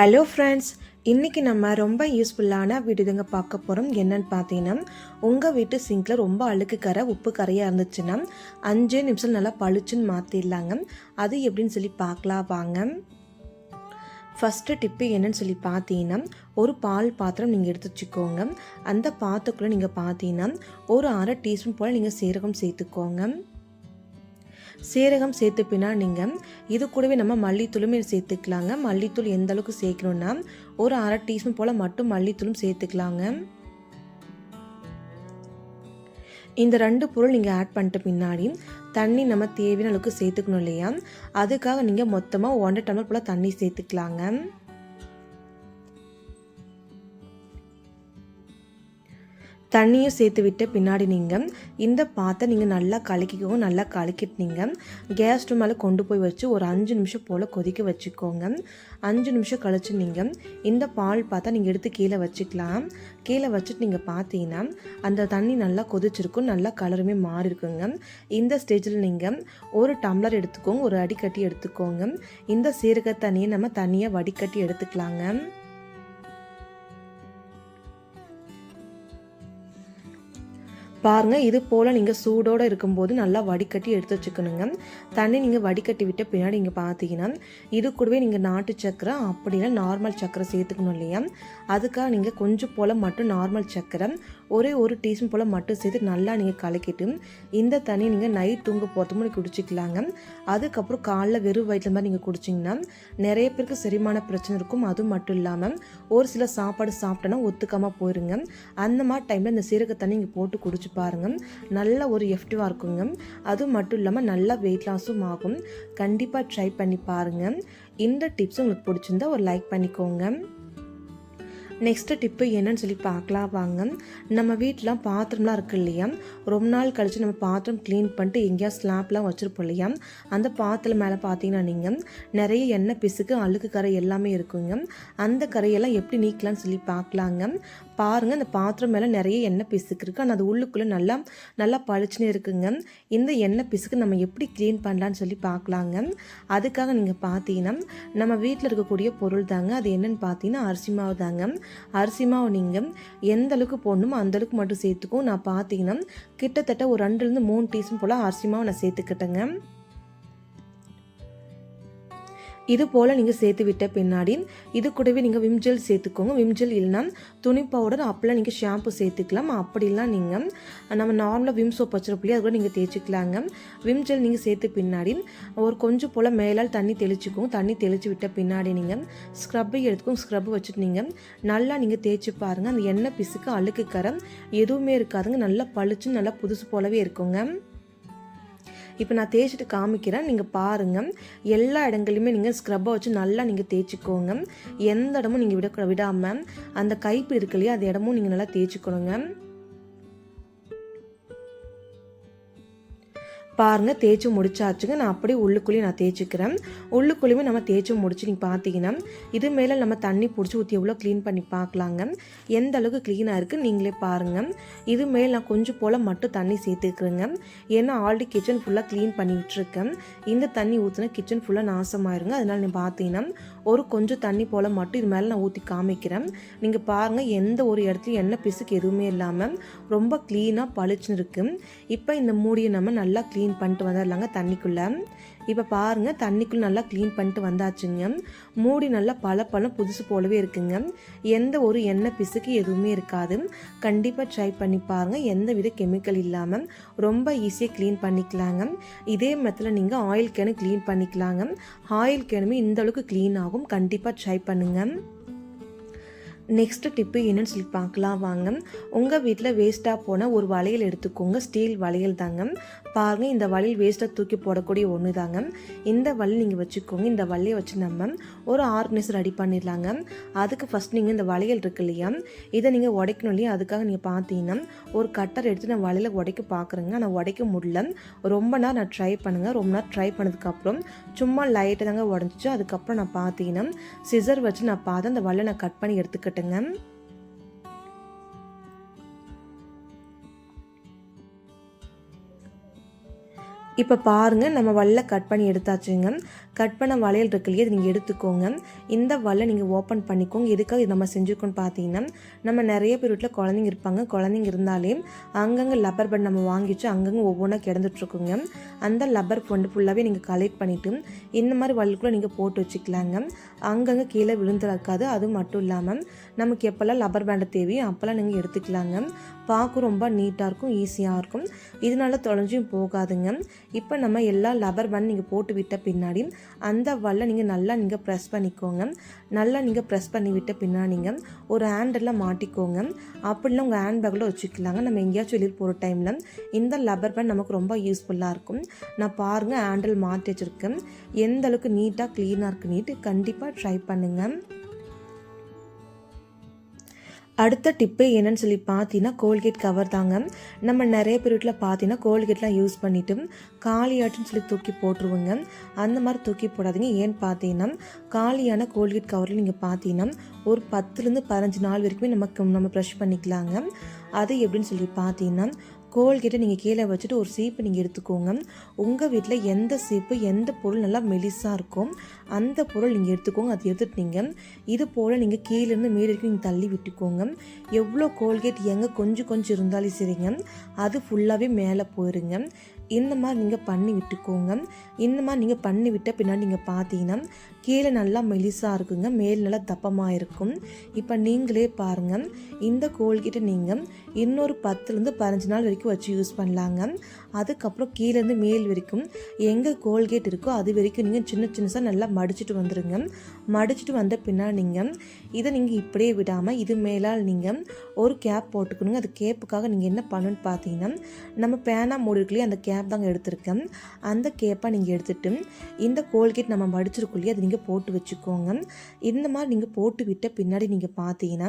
Hello friends இன்றைக்கி நம்ம ரொம்ப யூஸ்ஃபுல்லான விடுதுங்க பார்க்க போகிறோம் என்னன்னு பார்த்தீங்கன்னா உங்கள் வீட்டு சிங்கில் ரொம்ப அழுக்கு கரை உப்பு கரையாக இருந்துச்சுன்னா அஞ்சே நிமிஷம் நல்லா பளிச்சுன்னு மாற்றிடலாங்க அது எப்படின்னு சொல்லி பார்க்கலாம் வாங்க. ஃபஸ்ட்டு டிப்பு என்னன்னு சொல்லி பார்த்தீங்கன்னா ஒரு பால் பாத்திரம் நீங்கள் எடுத்து வச்சுக்கோங்க. அந்த பாத்திரக்குள்ளே நீங்கள் பார்த்தீங்கன்னா ஒரு அரை டீஸ்பூன் போல் நீங்கள் சீரகம் சேர்த்துக்கோங்க. சீரகம் சேர்த்து பின்னா நீங்கள் இது கூடவே நம்ம மல்லித்தூளுமே சேர்த்துக்கலாங்க. மல்லித்தூள் எந்த அளவுக்கு சேர்க்கணுன்னா ஒரு அரை டீஸ்பூன் போல் மட்டும் மல்லித்தூளும் சேர்த்துக்கலாங்க. இந்த ரெண்டு பொருள் நீங்கள் ஆட் பண்ணிட்ட பின்னாடி தண்ணி நம்ம தேவையான அளவுக்கு சேர்த்துக்கணும் இல்லையா? அதுக்காக நீங்கள் மொத்தமாக ஒன்றரை டம்ளர் போல் தண்ணி சேர்த்துக்கலாங்க. தண்ணியும் சேர்த்து விட்ட பின்னாடி நீங்கள் இந்த பாத்தை நீங்கள் நல்லா கலக்கிக்கோங்க நல்லா கலக்கிட்டு நீங்கள் கேஸ் ஸ்டவ் மேலே கொண்டு போய் வச்சு ஒரு அஞ்சு நிமிஷம் போல் கொதிக்க வச்சுக்கோங்க. அஞ்சு நிமிஷம் கழிச்சு நீங்கள் இந்த பால் பார்த்தா நீங்கள் எடுத்து கீழே வச்சுக்கலாம். கீழே வச்சுட்டு நீங்கள் பார்த்தீங்கன்னா அந்த தண்ணி நல்லா கொதிச்சிருக்கும் நல்லா கலருமே மாறி இருக்குங்க இந்த ஸ்டேஜில் நீங்கள் ஒரு டம்ளர் எடுத்துக்கோங்க ஒரு அடிக்கட்டி எடுத்துக்கோங்க. இந்த சீரக தண்ணியை நம்ம தனியாக வடிகட்டி எடுத்துக்கலாங்க. பாருங்கள் இது போல் நீங்கள் சூடோடு இருக்கும்போது நல்லா வடிகட்டி எடுத்து வச்சுக்கணுங்க. தண்ணி நீங்கள் வடிகட்டி விட்ட பின்னாடி நீங்கள் பார்த்தீங்கன்னா இது கூடவே நீங்கள் நாட்டு சக்கரை அப்படின்னா நார்மல் சக்கரை சேர்த்துக்கணும் இல்லையா? அதுக்காக நீங்கள் கொஞ்சம் போல் மட்டும் நார்மல் சக்கரை ஒரே ஒரு டீஸ்பூன் போல் மட்டும் சேர்த்து நல்லா நீங்கள் கலக்கிட்டு இந்த தண்ணி நீங்கள் நைட் தூங்க போகிறது முன்னாடி குடிச்சிக்கலாங்க. அதுக்கப்புறம் காலைல வெறும் வயிற்றில் மாதிரி நீங்கள் குடிச்சிங்கன்னா நிறைய பேருக்கு செரிமான பிரச்சனை இருக்கும். அதுவும் மட்டும் இல்லாமல் ஒரு சில சாப்பாடு சாப்பிட்டோன்னா ஒத்துக்காமல் போயிருங்க. அந்த மாதிரி டைமில் இந்த சீரக தண்ணி இங்கே போட்டு குடிச்சு பாருங்கள் நல்ல ஒரு எஃப்டிவாக இருக்குங்க. அது மட்டும் இல்லாமல் நல்லா வெயிட் லாஸும் ஆகும். கண்டிப்பாக ட்ரை பண்ணி பாருங்கள் இந்த டிப்ஸ் உங்களுக்கு பிடிச்சிருந்தா ஒரு லைக் பண்ணிக்கோங்க. நெக்ஸ்ட்டு டிப்பு என்னன்னு சொல்லி பார்க்கலாம் வாங்க. நம்ம வீட்டில் பாத்திரம்லாம் இருக்கு இல்லையா? ரொம்ப நாள் கழித்து நம்ம பாத்திரம் க்ளீன் பண்ணிட்டு எங்கேயா ஸ்லாப்லாம் வச்சுருப்போம் இல்லையா? அந்த பாத்திரம் மேலே பார்த்தீங்கன்னா நீங்கள் நிறைய எண்ணெய் பிசுக்கு அழுக்கு கரை எல்லாமே இருக்குங்க. அந்த கரையெல்லாம் எப்படி நீக்கலாம்னு சொல்லி பார்க்கலாங்க. பாருங்கள் அந்த பாத்திரம் மேலே நிறைய எண்ணெய் பிசுக்கு இருக்குது ஆனால் அது உள்ளுக்குள்ளே நல்லா நல்லா பளிச்சுன்னு இருக்குங்க. இந்த எண்ணெய் பிசுக்கு நம்ம எப்படி க்ளீன் பண்ணலான்னு சொல்லி பார்க்கலாங்க அதுக்காக நீங்கள் பார்த்தீங்கன்னா நம்ம வீட்டில் இருக்கக்கூடிய பொருள் தாங்க. அது என்னென்னு பார்த்தீங்கன்னா அரிசி மாவு தாங்க. அரிசி மாவு நீங்கள் எந்த அளவுக்கு போடணுமோ அந்தளவுக்கு மட்டும் சேர்த்துக்கும் நான் பார்த்தீங்கன்னா கிட்டத்தட்ட ஒரு ரெண்டுலேருந்து மூணு டீஸ்பூன் போல் அரிசி மாவு நான் சேர்த்துக்கிட்டேங்க. இது போல் நீங்கள் சேர்த்து விட்ட பின்னாடி இது கூடவே நீங்கள் விம்ஜெல் சேர்த்துக்கோங்க. விம்ஜெல் இல்லைனா துணி பவுடர் அப்பெல்லாம் நீங்கள் ஷாம்பு சேர்த்துக்கலாம். அப்படிலாம் நீங்கள் நம்ம நார்மலாக விம் சோப் வச்சுருப்போம் அது கூட நீங்கள் தேய்ச்சிக்கலாங்க. விம்ஜெல் நீங்கள் சேர்த்து பின்னாடி ஒரு கொஞ்சம் போல் மேலால் தண்ணி தெளிச்சுக்கோங்க. தண்ணி தெளித்து விட்ட பின்னாடி நீங்கள் ஸ்க்ரப்பை எடுத்துக்கோங்க. ஸ்க்ரப் வச்சுட்டு நீங்கள் நல்லா நீங்கள் தேய்ச்சி பாருங்கள் அந்த எண்ணெய் பிசுக்கு அழுக்கு கரம் எதுவுமே இருக்காதுங்க. நல்லா பளிச்சு நல்லா புதுசு போலவே இருக்குங்க. இப்போ நான் தேய்ச்சிட்டு காமிக்கிறேன். நீங்கள் பாருங்கள் எல்லா இடங்களையுமே நீங்கள் ஸ்க்ரப்பை வச்சு நல்லா நீங்கள் தேய்ச்சிக்கோங்க. எந்த இடமும் நீங்கள் விட விடாமல் அந்த கைப்பு இருக்கு இல்லையா அந்த இடமும் நீங்கள் நல்லா தேய்ச்சிக்கணுங்க. பாருங்கள் தேய்ச்சி முடிச்சாச்சுங்க. நான் அப்படியே உள்ளுக்குள்ளேயும் நான் தேய்ச்சிக்கிறேன். உள்ளுக்குள்ளேயுமே நம்ம தேய்ச்சி முடிச்சு நீங்கள் பார்த்தீங்கன்னா இது மேலே நம்ம தண்ணி பிடிச்சி ஊற்றி எவ்வளோ க்ளீன் பண்ணி பார்க்கலாங்க எந்த அளவுக்கு க்ளீனாக இருக்குது நீங்களே பாருங்கள் இது மேலே நான் கொஞ்சம் போல் மட்டும் தண்ணி சேர்த்துக்கிறேங்க. ஏன்னா ஆல்ரெடி கிச்சன் ஃபுல்லாக க்ளீன் பண்ணி விட்டுருக்கேன். இந்த தண்ணி ஊற்றினா கிச்சன் ஃபுல்லாக நாசமாயிருங்க. அதனால் நீ பார்த்தீங்கன்னா ஒரு கொஞ்சம் தண்ணி போல் மட்டும் இது மேலே நான் ஊற்றி காமிக்கிறேன். நீங்கள் பாருங்கள் எந்த ஒரு இடத்துலையும் எண்ணெய் பிசுக்கு எதுவுமே இல்லாமல் ரொம்ப க்ளீனாக பளிச்சுன்னு இருக்குது இப்போ இந்த மூடியை நம்ம நல்லா க்ளீன் பண்ணிட்டு வந்துடலாங்க தண்ணிக்குள்ளே. இப்போ பாருங்கள் தண்ணிக்குள்ளே நல்லா க்ளீன் பண்ணிட்டு வந்தாச்சுங்க. மூடி நல்லா பல பழம் புதுசு போலவே இருக்குங்க. எந்த ஒரு எண்ணெய் பிசுக்கு எதுவுமே இருக்காது. கண்டிப்பாக ட்ரை பண்ணி பாருங்கள் எந்த வித கெமிக்கல் இல்லாமல் ரொம்ப ஈஸியாக க்ளீன் பண்ணிக்கலாங்க. இதே மெத்தில் நீங்கள் ஆயில் கேனு க்ளீன் பண்ணிக்கலாங்க. ஆயில் கேனுமே இந்த அளவுக்கு க்ளீன் ஆகும். கண்டிப்பாக ட்ரை பண்ணுங்கள் நெக்ஸ்ட் டிப்பு என்னன்னு சொல்லி பார்க்கலாம் வாங்க. உங்கள் வீட்டில் வேஸ்ட்டாக போன ஒரு வளையல் எடுத்துக்கோங்க. ஸ்டீல் வளையல் தாங்க. பாருங்கள் இந்த வளையல் வேஸ்ட்டாக தூக்கி போடக்கூடிய ஒன்று தாங்க இந்த வழி நீங்கள் வச்சுக்கோங்க. இந்த வழியை வச்சு நம்ம ஒரு ஆர்கனைசர் ரெடி பண்ணிடலாங்க. அதுக்கு ஃபஸ்ட் நீங்கள் இந்த வளையல் இருக்கு இல்லையா? இதை நீங்கள் உடைக்கணும் இல்லையா? அதுக்காக நீங்கள் பார்த்தீங்கன்னா ஒரு கட்டர் எடுத்து நான் வலையில் உடைக்க பார்க்குறேங்க. ஆனால் உடைக்க முடியல. ரொம்ப நேரம் நான் ட்ரை பண்ணுங்கள் ரொம்ப நேரம் ட்ரை பண்ணதுக்கப்புறம் சும்மா லைட்டாக தாங்க உடஞ்சிச்சு. அதுக்கப்புறம் நான் பார்த்தீங்கன்னா சிசர் வச்சு நான் பார்த்து அந்த வலையை நான் கட் பண்ணி எடுத்துக்கிட்டேங்க. இப்போ பாருங்கள் நம்ம வல்ல கட் பண்ணி எடுத்தாச்சுங்க. கட் பண்ண வளையல் இருக்கு இல்லையா நீங்கள் எடுத்துக்கோங்க. இந்த வல்லை நீங்கள் ஓப்பன் பண்ணிக்கோங்க. எதுக்காக இது நம்ம செஞ்சுக்கோன்னு பார்த்தீங்கன்னா நம்ம நிறைய பேர் வீட்டில் குழந்தைங்க இருப்பாங்க. குழந்தைங்க இருந்தாலே அங்கங்கே லப்பர் பேண்ட் நம்ம வாங்கிச்சு அங்கங்கே ஒவ்வொன்றா கிடந்துட்ருக்குங்க அந்த லப்பர் வந்து ஃபுல்லாகவே நீங்கள் கலெக்ட் பண்ணிவிட்டு இந்த மாதிரி வல்லுக்குள்ளே நீங்கள் போட்டு வச்சுக்கலாங்க. அங்கங்கே கீழே விழுந்துருக்காது அது மட்டும் இல்லாமல் நமக்கு எப்போல்லாம் லப்பர் பேண்டை தேவையோ அப்போல்லாம் நீங்கள் எடுத்துக்கலாங்க. பார்க்க ரொம்ப நீட்டாக இருக்கும் ஈஸியாக இருக்கும். இதனால தொலைஞ்சும் போகாதுங்க. இப்போ நம்ம எல்லா லப்பர் பேண்ட் நீங்கள் போட்டு விட்ட பின்னாடி அந்த வல்ல நீங்கள் நல்லா நீங்கள் ப்ரெஸ் பண்ணிக்கோங்க. நல்லா நீங்கள் ப்ரெஸ் பண்ணி விட்ட பின்னாடி நீங்கள் ஒரு ஹேண்டில் மாட்டிக்கோங்க. அப்படிலாம் உங்கள் ஹேண்ட் பேக்கில் வச்சுக்கலாங்க. நம்ம எங்கேயாச்சும் வெளியில் போகிற டைமில் இந்த லப்பர் பேண்ட் நமக்கு ரொம்ப யூஸ்ஃபுல்லாக இருக்கும். நான் பாருங்கள் ஹேண்டில் மாட்டி வச்சுருக்கேன். எந்த அளவுக்கு நீட்டாக க்ளீனாக இருக்குது கண்டிப்பாக ட்ரை பண்ணுங்கள் அடுத்த டிப்பு என்னன்னு சொல்லி பார்த்தீங்கன்னா கோல்கேட் கவர் தாங்க. நம்ம நிறைய பேர் வீட்டில் பார்த்தீங்கன்னா கோல்கேட்லாம் யூஸ் பண்ணிவிட்டு காலியாட்டுன்னு சொல்லி தூக்கி போட்டுருவோங்க. அந்த மாதிரி தூக்கி போடாதீங்க. ஏன்னு பார்த்தீங்கன்னா காலியான கோல்கேட் கவரில் நீங்கள் பார்த்தீங்கன்னா ஒரு பத்துலேருந்து பதினஞ்சு நாள் வரைக்குமே நமக்கு நம்ம ப்ரஷ் பண்ணிக்கலாங்க. அது எப்படின்னு சொல்லி பார்த்தீங்கன்னா கோல்கேட்டை நீங்கள் கீழே வச்சுட்டு ஒரு சீப்பு நீங்கள் எடுத்துக்கோங்க. உங்கள் வீட்டில் எந்த சீப்பு எந்த பொருள் நல்லா மெலிசாக இருக்கும் அந்த பொருள் நீங்கள் எடுத்துக்கோங்க. அது எடுத்துட்டீங்க இது போல் நீங்கள் கீழேருந்து மேலே வரைக்கும் நீங்கள் தள்ளி விட்டுக்கோங்க. எவ்வளோ கோல்கேட் எங்கே கொஞ்சம் கொஞ்சம் இருந்தாலும் சரிங்க. அது ஃபுல்லாகவே மேலே போயிருங்க. இந்த மாதிரி நீங்கள் பண்ணி விட்டுக்கோங்க. இந்த மாதிரி நீங்கள் பண்ணி விட்ட பின்னாடி நீங்கள் பார்த்தீங்கன்னா கீழே நல்லா மெலிசாக இருக்குங்க. மேல் நல்லா தப்பமாக இருக்கும். இப்போ நீங்களே பாருங்கள் இந்த கோல்கிட்ட நீங்கள் இன்னொரு பத்துலேருந்து பதினஞ்சு நாள் வரைக்கும் வச்சு யூஸ் பண்ணலாங்க. அதுக்கப்புறம் கீழேருந்து மேல் வரைக்கும் எங்கே கோல்கேட் இருக்கோ அது வரைக்கும் நீங்கள் சின்ன சின்னசாக நல்லா மடிச்சிட்டு வந்துடுங்க மடிச்சிட்டு வந்த பின்னால் நீங்கள் இதை நீங்கள் இப்படியே விடாமல் இது மேலால் நீங்கள் ஒரு கேப் போட்டுக்கணுங்க. அது கேப்புக்காக நீங்கள் என்ன பண்ணணும்னு பார்த்தீங்கன்னா நம்ம பேனா மூடி அந்த கேப் தாங்க எடுத்திருக்கேன். அந்த கேப்பை நீங்கள் எடுத்துகிட்டு இந்த கோல்கேட் நம்ம மடிச்சிருக்குள்ளேயே அதை நீங்கள் போட்டு வச்சுக்கோங்க. இந்த மாதிரி நீங்கள் போட்டு விட்ட பின்னாடி நீங்கள் பார்த்தீங்கன்னா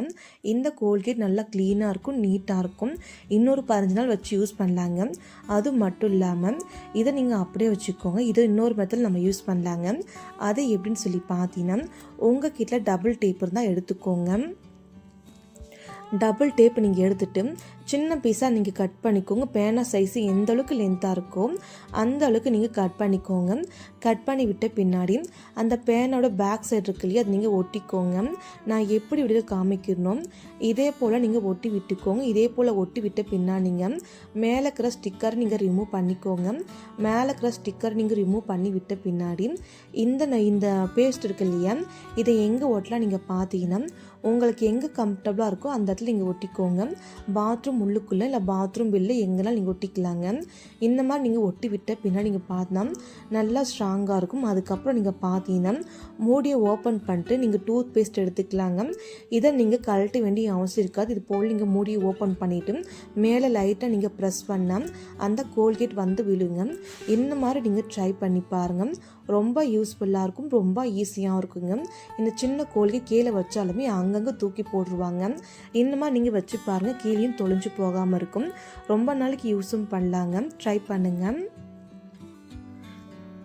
இந்த கோல்கேட் நல்லா க்ளீனாக இருக்கும் நீட்டாக இருக்கும். இன்னொரு பதினஞ்சு நாள் வச்சு யூஸ் பண்ணலாங்க. அது மட்டும் இல்லாமல் இதை நீங்கள் அப்படியே வச்சுக்கோங்க. இதை இன்னொரு மெத்தட் நம்ம யூஸ் பண்ணலாங்க. அது எப்படின்னு சொல்லி பார்த்தீங்கன்னா உங்கள் கிட்ட டபுள் டேப் இருந்தால் எடுத்துக்கோங்க. டபுள் டேப் நீங்கள் எடுத்துட்டு சின்ன பீஸாக நீங்கள் கட் பண்ணிக்கோங்க. பேனா சைஸு எந்த அளவுக்கு லென்த்தாக இருக்கோ அந்த அளவுக்கு நீங்கள் கட் பண்ணிக்கோங்க. கட் பண்ணி விட்ட பின்னாடி அந்த பேனோட பேக் சைடு இருக்கு இல்லையா அது நீங்கள் ஒட்டிக்கோங்க. நான் எப்படி விட காமிக்கணும் இதே போல் நீங்கள் ஒட்டி விட்டுக்கோங்க. இதே போல் ஒட்டி விட்ட பின்னாடி நீங்கள் மேலே இருக்கிற ஸ்டிக்கர் நீங்கள் ரிமூவ் பண்ணிக்கோங்க. மேலே இருக்கிற ஸ்டிக்கர் நீங்கள் ரிமூவ் பண்ணி விட்ட பின்னாடி இந்த ந- இந்த பேஸ்ட் இருக்கு இல்லையா இதை எங்கே ஒட்டலாம் நீங்கள் பார்த்தீங்கன்னா உங்களுக்கு எங்கே கம்ஃபர்டபுளாக இருக்கோ அந்த இடத்துல நீங்கள் ஒட்டிக்கோங்க. பாத்ரூம் உள்ளுக்குள்ளே இல்லை பாத்ரூம் வெளில எங்கெல்லாம் நீங்கள் ஒட்டிக்கலாங்க. இந்த மாதிரி நீங்கள் ஒட்டி விட்ட பின்னாடி நீங்கள் பார்த்தா நல்லா ஸ்ட்ராங்காக இருக்கும். அதுக்கப்புறம் நீங்கள் பார்த்தீங்கன்னா மூடியை ஓப்பன் பண்ணிட்டு நீங்கள் டூத் பேஸ்ட் எடுத்துக்கலாங்க. இதை நீங்கள் கழட்ட வேண்டிய அவசியம் இருக்காது. இது போல் நீங்கள் மூடியை ஓப்பன் பண்ணிவிட்டு மேலே லைட்டாக நீங்கள் ப்ரெஸ் பண்ணால் அந்த கோல்கேட் வந்து விழுங்க. இந்த மாதிரி நீங்கள் ட்ரை பண்ணி பாருங்கள் ரொம்ப யூஸ்ஃபுல்லாக இருக்கும் ரொம்ப ஈஸியாகவும் இருக்குங்க. இந்த சின்ன கோழிக்கு கீழே வச்சாலுமே அங்கங்கே தூக்கி போட்டுருவாங்க. இந்த மாதிரி நீங்கள் வச்சு பாருங்கள் கீழேயும் தொலைஞ்சு போகாமல் இருக்கும். ரொம்ப நாளைக்கு யூஸும் பண்ணலாங்க. ட்ரை பண்ணுங்கள்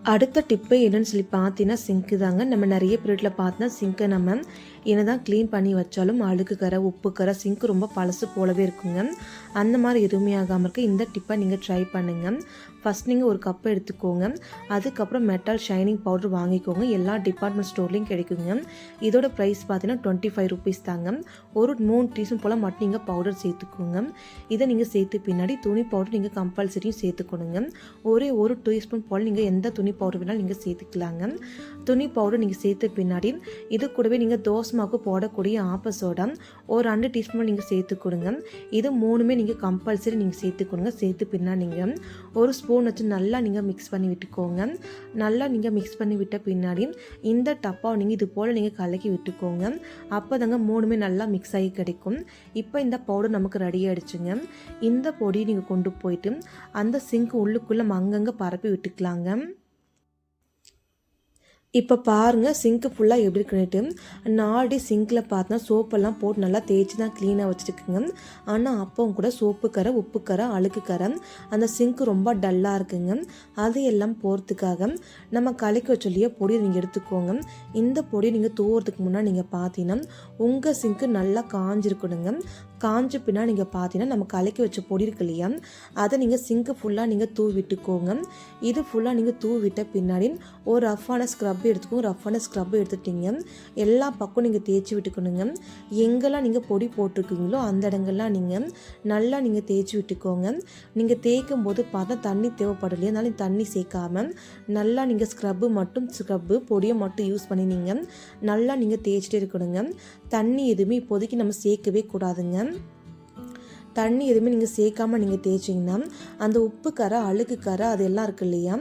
அடுத்த டிப்பு என்னன்னு சொல்லி பார்த்தீங்கன்னா சிங்க்கு தாங்க. நம்ம நிறைய பீரியடில் பார்த்தோன்னா சிங்க்கை நம்ம என்னதான் க்ளீன் பண்ணி வச்சாலும் அழுக்குக்கரை கரை உப்பு கரை சிங்க் ரொம்ப பழசு போலவே இருக்குங்க. அந்த மாதிரி எதுவுமே ஆகாமல் இருக்க இந்த டிப்பை நீங்கள் ட்ரை பண்ணுங்கள் ஃபஸ்ட் நீங்கள் ஒரு கப்பை எடுத்துக்கோங்க. அதுக்கப்புறம் மெட்டால் ஷைனிங் பவுடர் வாங்கிக்கோங்க. எல்லா டிபார்ட்மெண்ட் ஸ்டோர்லேயும் கிடைக்குங்க. இதோட ப்ரைஸ் பார்த்தீங்கன்னா டுவெண்ட்டி ஃபைவ் ருபீஸ் தாங்க. ஒரு மூணு டீஸ்பூன் போல் மட்டும் நீங்கள் பவுடர் சேர்த்துக்கோங்க. இதை நீங்கள் சேர்த்து பின்னாடி துணி பவுடர் நீங்கள் கம்பல்சரியும் சேர்த்துக்கணுங்க. ஒரே ஒரு டீஸ்பூன் போல் நீங்கள் எந்த துணி பவுடர் வேணாலும் நீங்கள் சேர்த்துக்கலாங்க. துணி பவுடர் நீங்கள் சேர்த்து பின்னாடி இது கூடவே நீங்கள் தோசை மாவுக்கு போடக்கூடிய ஆப்பசோடா ஒரு ரெண்டு டீஸ்பூன் நீங்கள் சேர்த்து கொடுங்க. இது மூணுமே நீங்கள் கம்பல்சரி நீங்கள் சேர்த்து கொடுங்க. சேர்த்து பின்னாடி நீங்கள் ஒரு ஸ்பூன் வச்சு நல்லா நீங்கள் மிக்ஸ் பண்ணி விட்டுக்கோங்க. நல்லா நீங்கள் மிக்ஸ் பண்ணி விட்ட பின்னாடி இந்த டப்பாவை நீங்கள் இது போல் நீங்கள் கலக்கி விட்டுக்கோங்க. அப்போ தாங்க மூணுமே நல்லா மிக்ஸ் ஆகி கிடைக்கும். இப்போ இந்த பவுடர் நமக்கு ரெடி ஆகிடுச்சுங்க இந்த பொடியை நீங்கள் கொண்டு போயிட்டு அந்த சிங்க் உள்ளுக்குள்ளே அங்கங்கே பரப்பி விட்டுக்கலாங்க. இப்போ பாருங்கள் சிங்க்கு ஃபுல்லாக எப்படி இருக்குன்னுட்டு நான் ஆல்ரெடி சிங்கில் பார்த்தா சோப்பெல்லாம் போட்டு நல்லா தேய்ச்சி தான் க்ளீனாக வச்சுருக்குங்க ஆனால் அப்பவும் கூட சோப்பு கரை உப்பு கரை அழுக்கு கரை அந்த சிங்க்கு ரொம்ப டல்லாக இருக்குங்க. அது எல்லாம் போகிறதுக்காக நம்ம கலக்கி வச்சொல்லியே பொடியை நீங்கள் எடுத்துக்கோங்க. இந்த பொடியை நீங்கள் தூவுறதுக்கு முன்னாடி நீங்கள் பார்த்தீங்கன்னா உங்கள் சிங்க்கு நல்லா காஞ்சிருக்கணுங்க. காஞ்ச பின்னா நீங்கள் பார்த்தீங்கன்னா நம்ம கலக்கி வச்ச பொடி இருக்கு இல்லையா? அதை நீங்கள் சிங்க்கு ஃபுல்லாக நீங்கள் தூவி விட்டுக்கோங்க இது ஃபுல்லாக நீங்கள் தூவி விட்ட பின்னாடி ஒரு ரஃப்பான ஸ்க்ரப் எடுத்துக்கோங்க. ரஃப்பான ஸ்க்ரப் எடுத்துட்டீங்க. எல்லா பக்கம் நீங்கள் தேய்ச்சி விட்டுக்கணுங்க. எங்கெல்லாம் நீங்கள் பொடி போட்டிருக்கீங்களோ அந்த இடங்கள்லாம் நீங்கள் நல்லா நீங்கள் தேய்ச்சி விட்டுக்கோங்க. நீங்கள் தேய்க்கும் போது பார்த்தா தண்ணி தேவைப்படலையே அதனால தண்ணி சேர்க்காம நல்லா நீங்கள் ஸ்க்ரப்பு மட்டும் ஸ்க்ரப்பு பொடியை மட்டும் யூஸ் பண்ணி நீங்கள் நல்லா நீங்கள் தேய்ச்சிட்டே இருக்கணுங்க. தண்ணி எதுவுமே இப்போதைக்கு நம்ம சேர்க்கவே கூடாதுங்க. தண்ணி எதுவுமே நீங்கள் சேர்க்காம நீங்கள் தேய்ச்சிங்கன்னா அந்த உப்பு கரை அழுக்கு கரை அது எல்லாம் இருக்கு இல்லையா?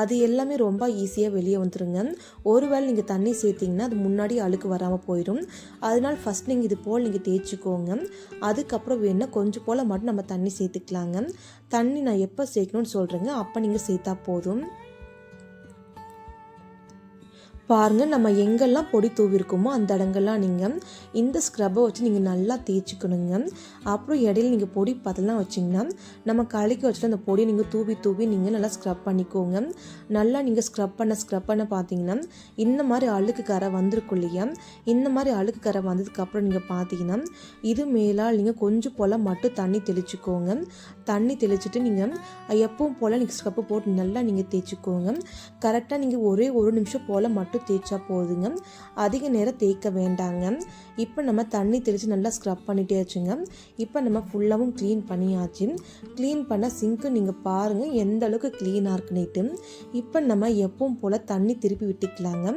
அது எல்லாமே ரொம்ப ஈஸியாக வெளியே வந்துருங்க. ஒருவேளை நீங்கள் தண்ணி சேர்த்திங்கன்னா அது முன்னாடி அழுக்கு வராமல் போயிடும் அதனால் ஃபஸ்ட் நீங்கள் இது போல் நீங்கள் தேய்ச்சிக்கோங்க. அதுக்கப்புறம் வேணால் கொஞ்சம் போல் மட்டும் நம்ம தண்ணி சேர்த்துக்கலாங்க. தண்ணி நான் எப்போ சேர்க்கணும்னு சொல்கிறேங்க அப்போ நீங்கள் சேர்த்தா போதும். பாருங்கள் நம்ம எங்கெல்லாம் பொடி தூவிருக்கோமோ அந்த இடங்கள்லாம் நீங்கள் இந்த ஸ்க்ரப்பை வச்சு நீங்கள் நல்லா தேய்ச்சிக்கணுங்க. அப்புறம் இடையில நீங்கள் பொடி பதெல்லாம் வச்சிங்கன்னா நம்ம கழுக்கி வச்சுட்டு அந்த பொடியை நீங்கள் தூவி தூவி நீங்கள் நல்லா ஸ்க்ரப் பண்ணிக்கோங்க. நல்லா நீங்கள் ஸ்க்ரப் பண்ண ஸ்க்ரப் பண்ண பார்த்தீங்கன்னா இந்த மாதிரி அழுக்கு கரை வந்திருக்கும் இல்லையா? இந்த மாதிரி அழுக்கு கரை வந்ததுக்கப்புறம் நீங்கள் பார்த்தீங்கன்னா இது மேலால் நீங்கள் கொஞ்சம் போல் மட்டும் தண்ணி தெளிச்சுக்கோங்க. தண்ணி தெளிச்சுட்டு நீங்கள் எப்பவும் போல் நீங்கள் ஸ்க்ரப்பு போட்டு நல்லா நீங்கள் தேய்ச்சிக்கோங்க. கரெக்டாக நீங்கள் ஒரே ஒரு நிமிஷம் போல் மட்டும் மட்டும் தேய்ச்சா போதுங்க. அதிக நேரம் தேய்க்க வேண்டாங்க. இப்போ நம்ம தண்ணி தெளித்து நல்லா ஸ்க்ரப் பண்ணிட்டே வச்சுங்க இப்போ நம்ம ஃபுல்லாகவும் க்ளீன் பண்ணியாச்சு. க்ளீன் பண்ண சிங்க்கு நீங்கள் பாருங்கள் எந்த அளவுக்கு க்ளீனாக இருக்குன்னுட்டு. இப்போ நம்ம எப்பவும் போல் தண்ணி திருப்பி விட்டுக்கலாங்க.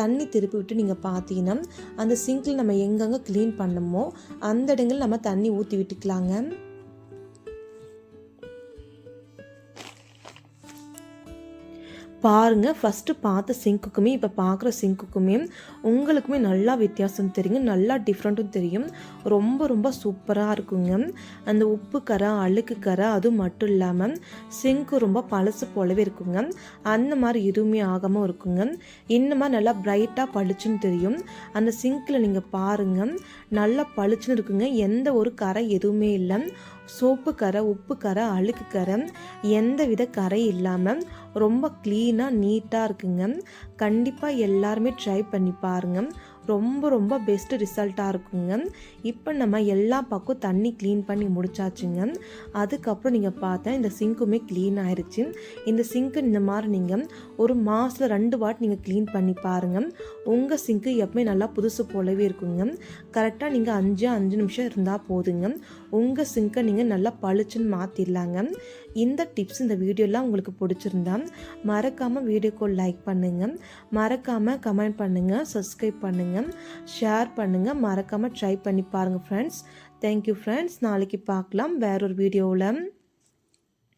தண்ணி திருப்பி விட்டு நீங்கள் பார்த்தீங்கன்னா அந்த சிங்கில் நம்ம எங்கெங்கே க்ளீன் பண்ணமோ அந்த இடங்கள் நம்ம தண்ணி ஊற்றி விட்டுக்கலாங்க. பாருங்கள் ஃபஸ்ட்டு பார்த்த சிங்க்குக்குமே இப்போ பார்க்குற சிங்க்குக்குமே உங்களுக்குமே நல்லா வித்தியாசம் தெரியுங்க நல்லா டிஃப்ரெண்ட்டும் தெரியும். ரொம்ப ரொம்ப சூப்பராக இருக்குங்க. அந்த உப்பு கரை அழுக்கு கரை அதுவும் மட்டும் இல்லாமல் சிங்க்கு ரொம்ப பழசு போலவே இருக்குங்க. அந்த மாதிரி எதுவுமே ஆகாமல் இருக்குங்க. இந்த மாதிரி நல்லா பிரைட்டாக பளிச்சுன்னு தெரியும். அந்த சிங்க்கில் நீங்கள் பாருங்கள் நல்லா பளிச்சுன்னு இருக்குங்க. எந்த ஒரு கரை எதுவுமே இல்லை. சோப்பு கரை உப்பு கரை அழுக்கு கரை எந்த வித கரை இல்லாமல் ரொம்ப க்ளீனாக நீட்டாக இருக்குங்க. கண்டிப்பாக எல்லாருமே ட்ரை பண்ணி பாருங்கள் ரொம்ப ரொம்ப பெஸ்ட்டு ரிசல்ட்டாக இருக்குங்க. இப்போ நம்ம எல்லா பக்கம் தண்ணி க்ளீன் பண்ணி முடிச்சாச்சுங்க. அதுக்கப்புறம் நீங்கள் பார்த்தா இந்த சிங்க்குமே க்ளீன் ஆயிடுச்சு இந்த சிங்க்கு இந்த மாதிரி நீங்கள் ஒரு மாதத்தில் ரெண்டு வாட் நீங்கள் க்ளீன் பண்ணி பாருங்கள் உங்கள் சிங்க்கு எப்பவுமே நல்லா புதுசு போலவே இருக்குங்க. கரெக்டாக நீங்கள் அஞ்சு அஞ்சு நிமிஷம் இருந்தால் போதுங்க. உங்கள் சிங்க்கை நீங்கள் நல்லா பளிச்சுன்னு மாற்றிடலாங்க இந்த டிப்ஸ் இந்த வீடியோலாம் உங்களுக்கு பிடிச்சிருந்தா மறக்காமல் வீடியோக்கு லைக் பண்ணுங்கள் மறக்காமல் கமெண்ட் பண்ணுங்கள் சப்ஸ்கிரைப் பண்ணுங்கள் ஷேர் பண்ணுங்கள் மறக்காமல் ட்ரை பண்ணி பாருங்கள் ஃப்ரெண்ட்ஸ் தேங்க்யூ ஃப்ரெண்ட்ஸ் நாளைக்கு பார்க்கலாம். வேறொரு வீடியோவில்